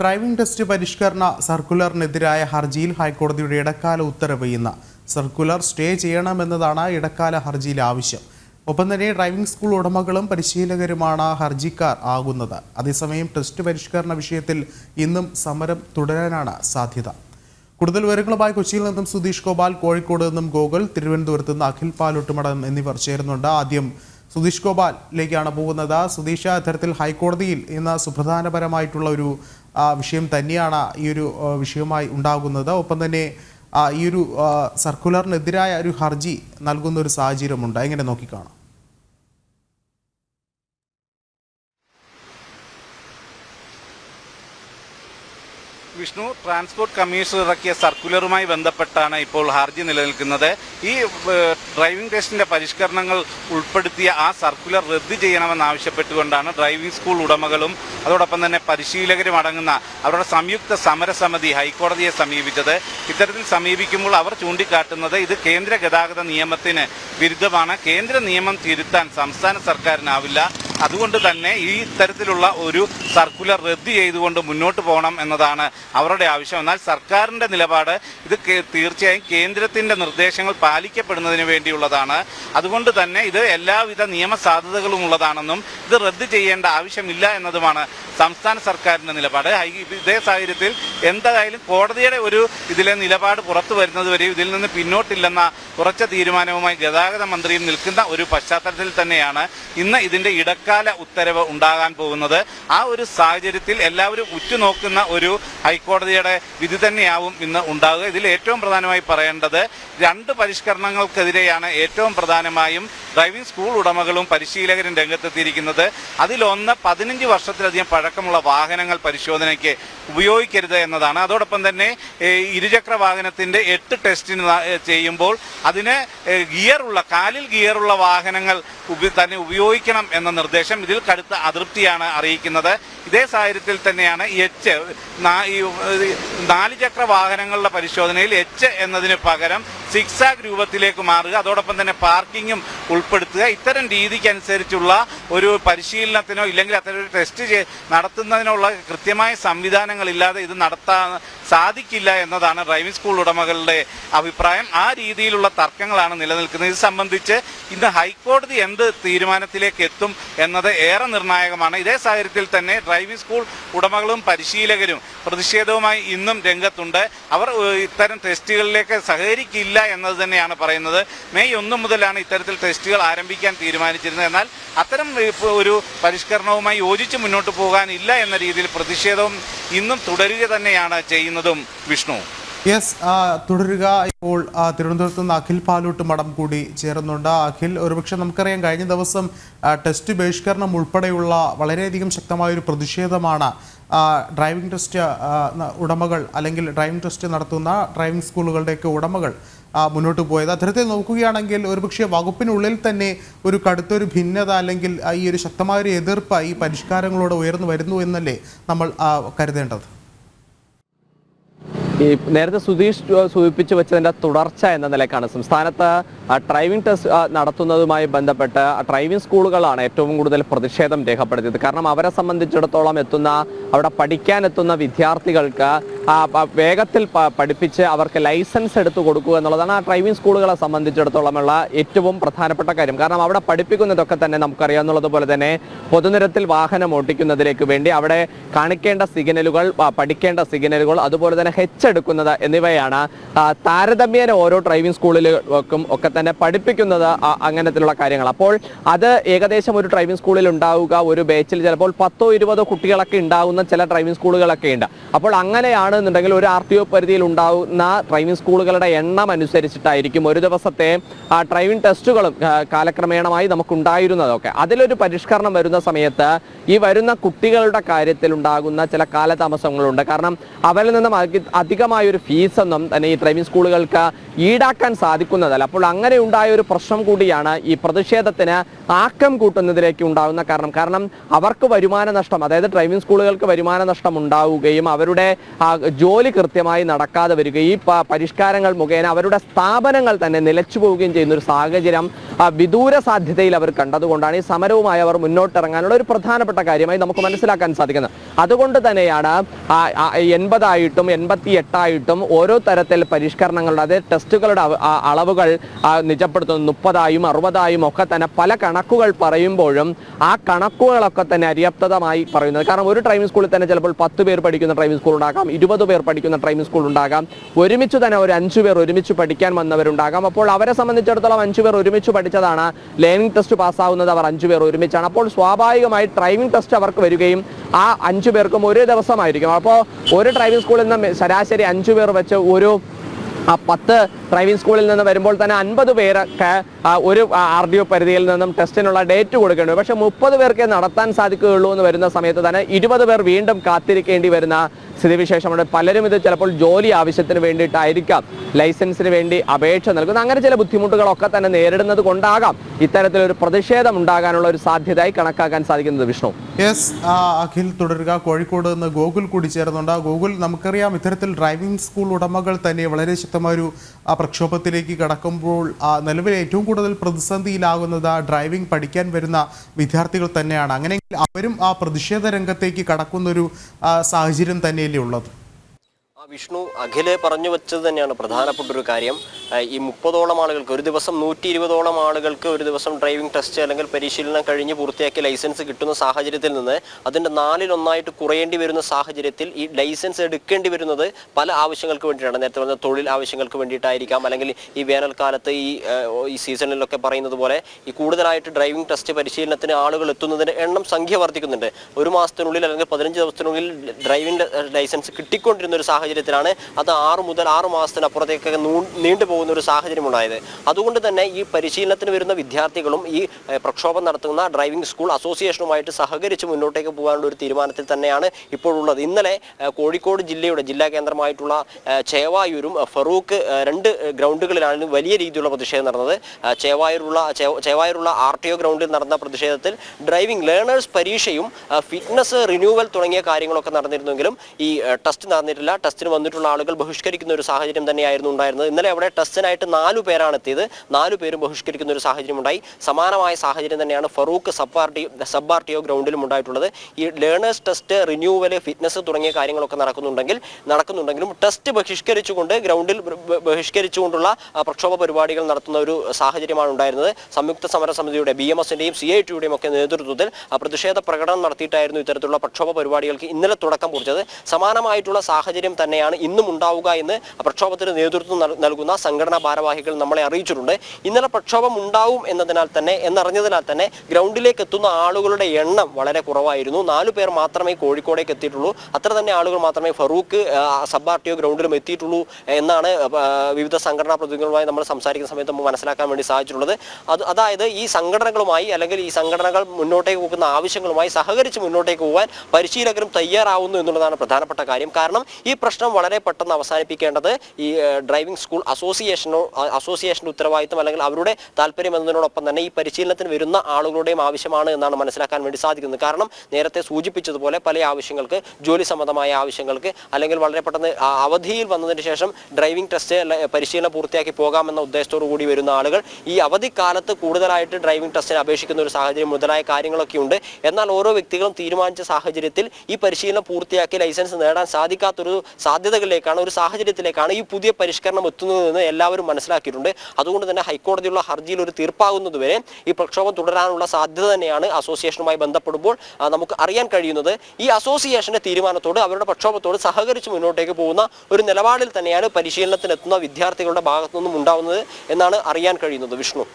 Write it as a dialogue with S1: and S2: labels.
S1: Driving test പരിഷ്കരണ സർക്കുലറിനെതിരായ ഹർജിയിൽ ഹൈക്കോടതിയുടെ ഇടക്കാല ഉത്തരവ് ഇന്ന്. സർക്കുലർ സ്റ്റേ ചെയ്യണമെന്നതാണ് ഇടക്കാല ഹർജിയിലെ ആവശ്യം. ഒപ്പം തന്നെ ഡ്രൈവിംഗ് സ്കൂൾ ഉടമകളും പരിശീലകരുമാണ് ഹർജിക്കാർ ആകുന്നത്. അതേസമയം ടെസ്റ്റ് പരിഷ്കരണ വിഷയത്തിൽ ഇന്നും സമരം തുടരാനാണ് സാധ്യത. കൂടുതൽ വിവരങ്ങളുമായി കൊച്ചിയിൽ നിന്നും സുധീഷ് ഗോപാൽ കോഴിക്കോട് നിന്നും ഗോകുൽ തിരുവനന്തപുരത്ത് നിന്ന് അഖിൽ പാലോട്ടുമടം എന്നിവർ ചേരുന്നുണ്ട്. ആദ്യം സുധീഷ് ഗോപാലിലേക്കാണ് പോകുന്നത്. സുധീഷ് അത്തരത്തിൽ ഹൈക്കോടതിയിൽ ഇന്ന് സുപ്രധാനപരമായിട്ടുള്ള ഒരു വിഷയം തന്നെയാണ് ഈ ഒരു വിഷയമായി ഉണ്ടാകുന്നത്. ഒപ്പം തന്നെ ഈ ഒരു സർക്കുലറിനെതിരായ ഒരു ഹർജി നൽകുന്ന ഒരു സാഹചര്യമുണ്ട്. എങ്ങനെ നോക്കിക്കാണാം?
S2: വിഷ്ണു ട്രാൻസ്പോർട്ട് കമ്മീഷണർ ഇറക്കിയ സർക്കുലറുമായി ബന്ധപ്പെട്ടാണ് ഇപ്പോൾ ഹർജി നിലനിൽക്കുന്നത്. ഈ ഡ്രൈവിംഗ് ടെസ്റ്റിന്റെ പരിഷ്കരണങ്ങൾ ഉൾപ്പെടുത്തിയ ആ സർക്കുലർ റദ്ദ് ചെയ്യണമെന്നാവശ്യപ്പെട്ടുകൊണ്ടാണ് ഡ്രൈവിംഗ് സ്കൂൾ ഉടമകളും അതോടൊപ്പം തന്നെ പരിശീലകരും അടങ്ങുന്ന അവരുടെ സംയുക്ത സമരസമിതി ഹൈക്കോടതിയെ സമീപിച്ചത്. ഇത്തരത്തിൽ സമീപിക്കുമ്പോൾ അവർ ചൂണ്ടിക്കാട്ടുന്നത് ഇത് കേന്ദ്ര ഗതാഗത നിയമത്തിന് വിരുദ്ധമാണ്. കേന്ദ്ര നിയമം തിരുത്താൻ സംസ്ഥാന സർക്കാരിനാവില്ല. അതുകൊണ്ട് തന്നെ ഈ തരത്തിലുള്ള ഒരു സർക്കുലർ റദ്ദ് ചെയ്തുകൊണ്ട് മുന്നോട്ട് പോകണം എന്നതാണ് അവരുടെ ആവശ്യം. എന്നാൽ സർക്കാരിന്റെ നിലപാട് ഇത് തീർച്ചയായും കേന്ദ്രത്തിന്റെ നിർദ്ദേശങ്ങൾ പാലിക്കപ്പെടുന്നതിന് വേണ്ടിയുള്ളതാണ്. അതുകൊണ്ട് തന്നെ ഇത് എല്ലാവിധ നിയമസാധ്യതകളും ഉള്ളതാണെന്നും ഇത് റദ്ദ് ചെയ്യേണ്ട ആവശ്യമില്ല എന്നതുമാണ് സംസ്ഥാന സർക്കാരിന്റെ നിലപാട്. ഇതേ സാഹചര്യത്തിൽ എന്തായാലും കോടതിയുടെ ഒരു ഇതിലെ നിലപാട് പുറത്തു വരുന്നത് വരെ ഇതിൽ നിന്ന് പിന്നോട്ടില്ലെന്ന ഉറച്ച തീരുമാനവുമായി ഗതാഗത മന്ത്രിയും നിൽക്കുന്ന ഒരു പശ്ചാത്തലത്തിൽ തന്നെയാണ് ഇന്ന് ഇതിന്റെ ഇടക്കാല ഉത്തരവ് ഉണ്ടാകാൻ പോകുന്നത്. ആ ഒരു സാഹചര്യത്തിൽ എല്ലാവരും ഉറ്റുനോക്കുന്ന ഒരു ഹൈക്കോടതിയുടെ വിധി തന്നെയാവും ഇന്ന് ഉണ്ടാകുക. ഇതിൽ ഏറ്റവും പ്രധാനമായി പറയേണ്ടത് രണ്ട് പരിഷ്കരണങ്ങൾക്കെതിരെയാണ് ഏറ്റവും പ്രധാനമായും ഡ്രൈവിംഗ് സ്കൂൾ ഉടമകളും പരിശീലകരും രംഗത്തെത്തിയിരിക്കുന്നത്. അതിലൊന്ന് പതിനഞ്ച് വർഷത്തിലധികം പഴക്കമുള്ള വാഹനങ്ങൾ പരിശോധനയ്ക്ക് ഉപയോഗിക്കരുത് എന്നതാണ്. അതോടൊപ്പം തന്നെ ഇരുചക്ര വാഹനത്തിന്റെ എട്ട് ടെസ്റ്റിന് ചെയ്യുമ്പോൾ അതിന് ഗിയറുള്ള കാലിൽ ഗിയറുള്ള വാഹനങ്ങൾ തന്നെ ഉപയോഗിക്കണം എന്ന നിർദ്ദേശം ഇതിൽ കടുത്ത അതൃപ്തിയാണ് അറിയിക്കുന്നത്. ഇതേ സാഹചര്യത്തിൽ തന്നെയാണ് എച്ച് നാല് ചക്ര വാഹനങ്ങളുടെ പരിശോധനയിൽ എച്ച് എന്നതിന് പകരം സിക്സ് ആഗ് രൂപത്തിലേക്ക് മാറുക. അതോടൊപ്പം തന്നെ പാർക്കിങ്ങും ഉൾപ്പെടുത്തുക. ഇത്തരം രീതിക്കനുസരിച്ചുള്ള ഒരു പരിശീലനത്തിനോ ഇല്ലെങ്കിൽ അത്തരം ഒരു ടെസ്റ്റ് ചെയ്- നടത്തുന്നതിനുള്ള കൃത്യമായ സംവിധാനങ്ങളില്ലാതെ ഇത് നടത്താൻ സാധിക്കില്ല എന്നതാണ് ഡ്രൈവിംഗ് സ്കൂൾ ഉടമകളുടെ അഭിപ്രായം. ആ രീതിയിലുള്ള തർക്കങ്ങളാണ് നിലനിൽക്കുന്നത്. ഇത് സംബന്ധിച്ച് ഇന്ന് ഹൈക്കോടതി എന്ത് തീരുമാനത്തിലേക്ക് എത്തും എന്നത് ഏറെ നിർണായകമാണ്. ഇതേ സാഹചര്യത്തിൽ തന്നെ ഡ്രൈവിംഗ് സ്കൂൾ ഉടമകളും പരിശീലകരും പ്രതിഷേധവുമായി ഇന്നും രംഗത്തുണ്ട്. അവർ ഇത്തരം ടെസ്റ്റുകളിലേക്ക് സഹകരിക്കില്ല എന്നത് തന്നെയാണ് പറയുന്നത്. മെയ് ഒന്ന് മുതലാണ് ഇത്തരത്തിൽ ടെസ്റ്റുകൾ ആരംഭിക്കാൻ തീരുമാനിച്ചിരുന്നത്. എന്നാൽ അത്തരം ഒരു പരിഷ്കരണവുമായി യോജിച്ച് മുന്നോട്ട് പോകാനില്ല എന്ന രീതിയിൽ പ്രതിഷേധവും ഇന്നും തുടരുക തന്നെയാണ് ചെയ്യുന്നതും വിഷ്ണു.
S1: യെസ് തുടരുക. ഇപ്പോൾ തിരുവനന്തപുരത്ത് നിന്ന് അഖിൽ പാലൂട്ട് മഠം കൂടി ചേരുന്നുണ്ട്. അഖിൽ ഒരുപക്ഷെ നമുക്കറിയാം കഴിഞ്ഞ ദിവസം ടെസ്റ്റ് ബഹിഷ്കരണം ഉൾപ്പെടെയുള്ള വളരെയധികം ശക്തമായ ഒരു പ്രതിഷേധമാണ് ഡ്രൈവിംഗ് ടെസ്റ്റ് ഉടമകൾ അല്ലെങ്കിൽ ഡ്രൈവിംഗ് ടെസ്റ്റ് നടത്തുന്ന ഡ്രൈവിംഗ് സ്കൂളുകളുടെയൊക്കെ ഉടമകൾ മുന്നോട്ട് പോയത്. അത്തരത്തിൽ നോക്കുകയാണെങ്കിൽ ഒരുപക്ഷെ വകുപ്പിനുള്ളിൽ തന്നെ ഒരു കടുത്തൊരു ഭിന്നത അല്ലെങ്കിൽ ഈ ഒരു ശക്തമായ ഒരു എതിർപ്പ് ഈ പരിഷ്കാരങ്ങളോട് ഉയർന്നു വരുന്നു എന്നല്ലേ നമ്മൾ കരുതേണ്ടത്?
S3: ഈ നേരത്തെ സുധീഷ് സൂചിപ്പിച്ചു വെച്ചതിന്റെ തുടർച്ച എന്ന നിലക്കാണ് സംസ്ഥാനത്ത് ഡ്രൈവിംഗ് ടെസ്റ്റ് നടത്തുന്നതുമായി ബന്ധപ്പെട്ട് ഡ്രൈവിംഗ് സ്കൂളുകളാണ് ഏറ്റവും കൂടുതൽ പ്രതിഷേധം രേഖപ്പെടുത്തിയത്. കാരണം അവരെ സംബന്ധിച്ചിടത്തോളം എത്തുന്ന അവിടെ പഠിക്കാൻ എത്തുന്ന വിദ്യാർത്ഥികൾക്ക് വേഗത്തിൽ പഠിപ്പിച്ച് അവർക്ക് ലൈസൻസ് എടുത്തു കൊടുക്കുക എന്നുള്ളതാണ് ആ ഡ്രൈവിംഗ് സ്കൂളുകളെ സംബന്ധിച്ചിടത്തോളമുള്ള ഏറ്റവും പ്രധാനപ്പെട്ട കാര്യം. കാരണം അവിടെ പഠിപ്പിക്കുന്നതൊക്കെ തന്നെ നമുക്കറിയാവുന്നത് പോലെ തന്നെ പൊതുനിരത്തിൽ വാഹനം ഓട്ടിക്കുന്നതിലേക്ക് വേണ്ടി അവിടെ കാണിക്കേണ്ട സിഗ്നലുകൾ പഠിക്കേണ്ട സിഗ്നലുകൾ അതുപോലെ തന്നെ ഹെച്ച് എടുക്കുന്നത് എന്നിവയാണ് താരതമ്യേന ഓരോ ഡ്രൈവിംഗ് സ്കൂളിലും ഒക്കെ തന്നെ പഠിപ്പിക്കുന്നത് അങ്ങനത്തിലുള്ള കാര്യങ്ങൾ. അപ്പോൾ അത് ഏകദേശം ഒരു ഡ്രൈവിംഗ് സ്കൂളിൽ ഉണ്ടാവുക ഒരു ബാച്ചിൽ ചിലപ്പോൾ പത്തോ ഇരുപതോ കുട്ടികളൊക്കെ ഉണ്ടാവുന്ന ചില ഡ്രൈവിംഗ് സ്കൂളുകളൊക്കെ ഉണ്ട്. അപ്പോൾ അങ്ങനെയാണെന്നുണ്ടെങ്കിൽ ഒരു ആർ ടി ഒ പരിധിയിൽ ഉണ്ടാവുന്ന ഡ്രൈവിംഗ് സ്കൂളുകളുടെ എണ്ണം അനുസരിച്ചിട്ടായിരിക്കും ഒരു ദിവസത്തെ ഡ്രൈവിംഗ് ടെസ്റ്റുകളും കാലക്രമേണമായി നമുക്കുണ്ടായിരുന്നതൊക്കെ. അതിലൊരു പരിഷ്കരണം വരുന്ന സമയത്ത് ഈ വരുന്ന കുട്ടികളുടെ കാര്യത്തിൽ ഉണ്ടാകുന്ന ചില കാലതാമസങ്ങളുണ്ട്. കാരണം അവരിൽ നിന്നും അധി- അധികമായ ഒരു ഫീസൊന്നും തന്നെ ഈ ഡ്രൈവിംഗ് സ്കൂളുകൾക്ക് ഈടാക്കാൻ സാധിക്കുന്നതല്ല. അപ്പോൾ അങ്ങനെ ഉണ്ടായ ഒരു പ്രശ്നം കൂടിയാണ് ഈ പ്രതിഷേധത്തിന് ആക്കം കൂട്ടുന്നതിലേക്ക് ഉണ്ടാകുന്ന കാരണം. കാരണം അവർക്ക് വരുമാന നഷ്ടം അതായത് ഡ്രൈവിംഗ് സ്കൂളുകൾക്ക് വരുമാന നഷ്ടം ഉണ്ടാവുകയും അവരുടെ ജോലി കൃത്യമായി നടക്കാതെ വരികയും ഈ പരിഷ്കാരങ്ങൾ മുഖേന അവരുടെ സ്ഥാപനങ്ങൾ തന്നെ നിലച്ചു പോവുകയും ചെയ്യുന്ന ഒരു സാഹചര്യം വിദൂര സാധ്യതയിൽ അവർ കണ്ടതുകൊണ്ടാണ് ഈ സമരവുമായി അവർ മുന്നോട്ടിറങ്ങാനുള്ള ഒരു പ്രധാനപ്പെട്ട കാര്യമായി നമുക്ക് മനസ്സിലാക്കാൻ സാധിക്കുന്നത്. അതുകൊണ്ട് തന്നെയാണ് എൺപതായിട്ടും എൺപത്തി എട്ടായിട്ടും ഓരോ തരത്തിൽ പരിഷ്കരണങ്ങളുടെ അതായത് ടെസ്റ്റുകളുടെ അളവുകൾ നിജപ്പെടുത്തുന്നത് നിജപ്പെടുത്തുന്നു മുപ്പതായും അറുപതായും ഒക്കെ തന്നെ പല കണക്കുകൾ പറയുമ്പോഴും ആ കണക്കുകളൊക്കെ തന്നെ അര്യാപ്തമായി പറയുന്നത്. കാരണം ഒരു ഡ്രൈവിംഗ് സ്കൂളിൽ തന്നെ ചിലപ്പോൾ പത്ത് പേർ പഠിക്കുന്ന ഡ്രൈവിംഗ് സ്കൂൾ ഉണ്ടാകാം ഇരുപത് പേർ പഠിക്കുന്ന ഡ്രൈവിംഗ് സ്കൂൾ ഉണ്ടാകാം ഒരുമിച്ച് തന്നെ ഒരു അഞ്ചു പേർ ഒരുമിച്ച് പഠിക്കാൻ വന്നവരുണ്ടാകാം. അപ്പോൾ അവരെ സംബന്ധിച്ചിടത്തോളം അഞ്ചു പേർ ഒരുമിച്ച് പഠിച്ചതാണ് ലേണിംഗ് ടെസ്റ്റ് പാസ്സാവുന്നത് അവർ അഞ്ചു പേർ ഒരുമിച്ചാണ്. അപ്പോൾ സ്വാഭാവികമായി ഡ്രൈവിംഗ് ടെസ്റ്റ് അവർക്ക് വരികയും ആ അഞ്ചു പേർക്കും ഒരേ ദിവസമായിരിക്കും. അപ്പോൾ ഒരു ഡ്രൈവിംഗ് സ്കൂളിൽ നിന്ന് ശരാശരി അഞ്ചു പേർ വെച്ച് ഒരു ആ പത്ത് ഡ്രൈവിംഗ് സ്കൂളിൽ നിന്ന് വരുമ്പോൾ തന്നെ അൻപത് പേരൊക്കെ ഒരു ആർ ഡി ഒ പരിധിയിൽ നിന്നും ടെസ്റ്റിനുള്ള ഡേറ്റ് കൊടുക്കേണ്ടി പക്ഷേ മുപ്പത് പേർക്കേ നടത്താൻ സാധിക്കുകയുള്ളൂ എന്ന് വരുന്ന സമയത്ത് തന്നെ ഇരുപത് പേർ വീണ്ടും കാത്തിരിക്കേണ്ടി വരുന്ന സ്ഥിതിവിശേഷമുണ്ട് പലരും ഇത് ചിലപ്പോൾ ജോലി ആവശ്യത്തിന് വേണ്ടിയിട്ടായിരിക്കാം. ലൈസൻസിന് വേണ്ടി അപേക്ഷ നൽകുന്നത്. അങ്ങനെ ചില ബുദ്ധിമുട്ടുകളൊക്കെ തന്നെ നേരിടുന്നത് കൊണ്ടാകാം ഇത്തരത്തിലൊരു പ്രതിഷേധം ഉണ്ടാകാനുള്ള ഒരു സാധ്യതയായി കണക്കാക്കാൻ സാധിക്കുന്നത് വിഷ്ണു.
S1: യെസ് അഖിൽ തുടരുക. കോഴിക്കോട് നിന്ന് ഗോകുൽ കൂടി ചേർന്നുണ്ട് ഗോകുൽ നമുക്കറിയാം ഇത്തരത്തിൽ ഡ്രൈവിംഗ് സ്കൂൾ ഉടമകൾ തന്നെ വളരെ ശക്തമായ ഒരു പ്രക്ഷോഭത്തിലേക്ക് കടക്കുമ്പോൾ നിലവിൽ ഏറ്റവും കൂടുതൽ പ്രതിസന്ധിയിലാകുന്നത് ഡ്രൈവിംഗ് പഠിക്കാൻ വരുന്ന വിദ്യാർത്ഥികൾ തന്നെയാണ്. അങ്ങനെയെങ്കിൽ അവരും ആ പ്രതിഷേധ രംഗത്തേക്ക് കടക്കുന്നൊരു സാഹചര്യം തന്നെയല്ലേ ഉള്ളത്?
S4: വിഷ്ണു അഖിൽ പറഞ്ഞു വെച്ചത് തന്നെയാണ്. പ്രധാനപ്പെട്ട ഒരു കാര്യം. ഈ മുപ്പതോളം ആളുകൾക്ക് ഒരു ദിവസം നൂറ്റി ഇരുപതോളം ആളുകൾക്ക് ഒരു ദിവസം ഡ്രൈവിംഗ് ടെസ്റ്റ് അല്ലെങ്കിൽ പരിശീലനം കഴിഞ്ഞ് പൂർത്തിയാക്കി ലൈസൻസ് കിട്ടുന്ന സാഹചര്യത്തിൽ നിന്ന് അതിന്റെ നാലിലൊന്നായിട്ട് കുറയേണ്ടി വരുന്ന സാഹചര്യത്തിൽ ഈ ലൈസൻസ് എടുക്കേണ്ടി വരുന്നത് പല ആവശ്യങ്ങൾക്ക് വേണ്ടിയിട്ടാണ്. നേരത്തെ പറഞ്ഞ തൊഴിൽ ആവശ്യങ്ങൾക്ക് വേണ്ടിയിട്ടായിരിക്കാം. അല്ലെങ്കിൽ ഈ വേനൽക്കാലത്ത് ഈ ഈ സീസണിലൊക്കെ പറയുന്നത് പോലെ ഈ കൂടുതലായിട്ട് ഡ്രൈവിംഗ് ടെസ്റ്റ് പരിശീലനത്തിന് ആളുകൾ എത്തുന്നതിന്റെ എണ്ണം സംഖ്യ വർദ്ധിക്കുന്നുണ്ട്. ഒരു മാസത്തിനുള്ളിൽ അല്ലെങ്കിൽ പതിനഞ്ച് ദിവസത്തിനുള്ളിൽ ഡ്രൈവിംഗ് ലൈസൻസ് കിട്ടിക്കൊണ്ടിരുന്ന ഒരു സാഹചര്യത്തിലാണ് അത് ആറ് മുതൽ ആറ് മാസത്തിനപ്പുറത്തേക്കൊക്കെ നീണ്ടു പോകുന്ന ഒരു സാഹചര്യം ഉണ്ടായത് അതുകൊണ്ട് തന്നെ ഈ പരിശീലനത്തിന് വരുന്ന വിദ്യാർത്ഥികളും ഈ പ്രക്ഷോഭം നടത്തുന്ന ഡ്രൈവിംഗ് സ്കൂൾ അസോസിയേഷനുമായിട്ട് സഹകരിച്ച് മുന്നോട്ടേക്ക് പോകാനുള്ള ഒരു തീരുമാനത്തിൽ തന്നെയാണ് ഇപ്പോഴുള്ളത്. ഇന്നലെ കോഴിക്കോട് ജില്ലയുടെ ജില്ലാ കേന്ദ്രമായിട്ടുള്ള ചേവായൂരും ഫറൂഖ് രണ്ട് ഗ്രൗണ്ടുകളിലാണ് വലിയ രീതിയിലുള്ള പ്രതിഷേധം നടന്നത്. ചേവായൂരുള്ള ചേവായൂരുള്ള ആർ ടി ഒ ഗ്രൗണ്ടിൽ നടന്ന പ്രതിഷേധത്തിൽ ഡ്രൈവിംഗ് ലേണേഴ്സ് പരീക്ഷയും ഫിറ്റ്നസ് റിന്യൂവൽ തുടങ്ങിയ കാര്യങ്ങളൊക്കെ നടന്നിരുന്നെങ്കിലും ഈ ടെസ്റ്റ് നടന്നിട്ടില്ല. ടെസ്റ്റിന് വന്നിട്ടുള്ള ആളുകൾ ബഹിഷ്കരിക്കുന്ന ഒരു സാഹചര്യം തന്നെയായിരുന്നു ഉണ്ടായിരുന്നത്. ഇന്നലെ അവിടെ ടെസ്റ്റിനായിട്ട് നാലു പേരാണ് എത്തിയത്. നാലു പേരും ബഹിഷ്കരിക്കുന്ന ഒരു സാഹചര്യം ഉണ്ടായി. സമാനമായ സാഹചര്യം തന്നെയാണ് ഫറൂഖ് സബ് ആർ ടി ഗ്രൗണ്ടിലും ഉണ്ടായിട്ടുള്ളത്. ഈ ലേണേഴ്സ് ടെസ്റ്റ് റിന്യൂവൽ ഫിറ്റ്നസ് തുടങ്ങിയ കാര്യങ്ങളൊക്കെ നടക്കുന്നുണ്ടെങ്കിൽ നടക്കുന്നുണ്ടെങ്കിലും ടെസ്റ്റ് ബഹിഷ്കരിച്ചുകൊണ്ട് ഗ്രൗണ്ടിൽ ബഹിഷ്കരിച്ചുകൊണ്ടുള്ള പ്രക്ഷോഭ പരിപാടികൾ നടത്തുന്ന ഒരു സാഹചര്യമാണ് ഉണ്ടായിരുന്നത്. സംയുക്ത സമര സമിതിയുടെ ബി എം എസിന്റെയും സി ഐ ടിയുടെയും ഒക്കെ നേതൃത്വത്തിൽ പ്രതിഷേധ പ്രകടനം നടത്തിയിട്ടായിരുന്നു ഇത്തരത്തിലുള്ള പ്രക്ഷോഭ പരിപാടികൾക്ക് ഇന്നലെ തുടക്കം കുറിച്ചത്. സമാനമായിട്ടുള്ള സാഹചര്യം തന്നെയാണ് ഇന്നും ഉണ്ടാവുക എന്ന് പ്രക്ഷോഭത്തിന് നേതൃത്വം നൽകുന്ന സംഘടനാ ഭാരവാഹികൾ നമ്മളെ അറിയിച്ചിട്ടുണ്ട്. ഇന്നലെ പ്രക്ഷോഭം ഉണ്ടാവും എന്നതിനാൽ തന്നെ എന്നറിഞ്ഞതിനാൽ തന്നെ ഗ്രൗണ്ടിലേക്ക് എത്തുന്ന ആളുകളുടെ എണ്ണം വളരെ കുറവായിരുന്നു. നാലു പേർ മാത്രമേ കോഴിക്കോടേക്ക് എത്തിയിട്ടുള്ളൂ. അത്ര തന്നെ ആളുകൾ മാത്രമേ Farook sub R T O ഗ്രൗണ്ടിലും എത്തിയിട്ടുള്ളൂ എന്നാണ് വിവിധ സംഘടനാ പ്രതിനിധികളുമായി നമ്മൾ സംസാരിക്കുന്ന സമയത്ത് നമുക്ക് മനസ്സിലാക്കാൻ വേണ്ടി സാധിച്ചിട്ടുള്ളത്. അത് അതായത് ഈ സംഘടനകളുമായി അല്ലെങ്കിൽ ഈ സംഘടനകൾ മുന്നോട്ടേക്ക് പോകുന്ന ആവശ്യങ്ങളുമായി സഹകരിച്ച് മുന്നോട്ടേക്ക് പോകാൻ പരിശീലകരും തയ്യാറാവുന്നു എന്നുള്ളതാണ് പ്രധാനപ്പെട്ട കാര്യം. കാരണം ഈ പ്രശ്നം വളരെ പെട്ടെന്ന് അവസാനിപ്പിക്കേണ്ടത് ഈ ഡ്രൈവിംഗ് സ്കൂൾ അസോസിയേഷനോ അസോസിയേഷന്റെ ഉത്തരവാദിത്തം അല്ലെങ്കിൽ അവരുടെ താല്പര്യം എന്നതിനോടൊപ്പം തന്നെ ഈ പരിശീലനത്തിന് വരുന്ന ആളുകളുടെയും ആവശ്യമാണ് എന്നാണ് മനസ്സിലാക്കാൻ വേണ്ടി സാധിക്കുന്നത്. കാരണം നേരത്തെ സൂചിപ്പിച്ചതുപോലെ പല ആവശ്യങ്ങൾക്ക് ജോലി സംബന്ധമായ ആവശ്യങ്ങൾക്ക് അല്ലെങ്കിൽ വളരെ പെട്ടെന്ന് അവധിയിൽ വന്നതിന് ശേഷം ഡ്രൈവിംഗ് ടെസ്റ്റ് പരിശീലനം പൂർത്തിയാക്കി പോകാമെന്ന ഉദ്ദേശത്തോടു കൂടി വരുന്ന ആളുകൾ ഈ അവധിക്കാലത്ത് കൂടുതലായിട്ട് ഡ്രൈവിംഗ് ടെസ്റ്റിന് അപേക്ഷിക്കുന്ന ഒരു സാഹചര്യം മുതലായ കാര്യങ്ങളൊക്കെ ഉണ്ട്. എന്നാൽ ഓരോ വ്യക്തികളും തീരുമാനിച്ച സാഹചര്യത്തിൽ ഈ പരിശീലനം പൂർത്തിയാക്കി ലൈസൻസ് നേടാൻ സാധിക്കാത്തൊരു സാധ്യതകളിലേക്കാണ് ഒരു സാഹചര്യത്തിലേക്കാണ് ഈ പുതിയ പരിഷ്കരണം എത്തുന്നതെന്ന് എല്ലാവരും മനസ്സിലാക്കിയിട്ടുണ്ട്. അതുകൊണ്ട് തന്നെ ഹൈക്കോടതിയുള്ള ഹർജിയിൽ ഒരു തീർപ്പാകുന്നതുവരെ ഈ പ്രക്ഷോഭം തുടരാനുള്ള സാധ്യത തന്നെയാണ് അസോസിയേഷനുമായി ബന്ധപ്പെടുമ്പോൾ നമുക്ക് അറിയാൻ കഴിയുന്നത്. ഈ അസോസിയേഷന്റെ തീരുമാനത്തോട് അവരുടെ പ്രക്ഷോഭത്തോട് സഹകരിച്ച് മുന്നോട്ടേക്ക് പോകുന്ന ഒരു നിലപാടിൽ തന്നെയാണ് പരിശീലനത്തിനെത്തുന്ന വിദ്യാർത്ഥികളുടെ ഭാഗത്തു നിന്നും ഉണ്ടാവുന്നത് എന്നാണ് അറിയാൻ കഴിയുന്നത്. വിഷ്ണു.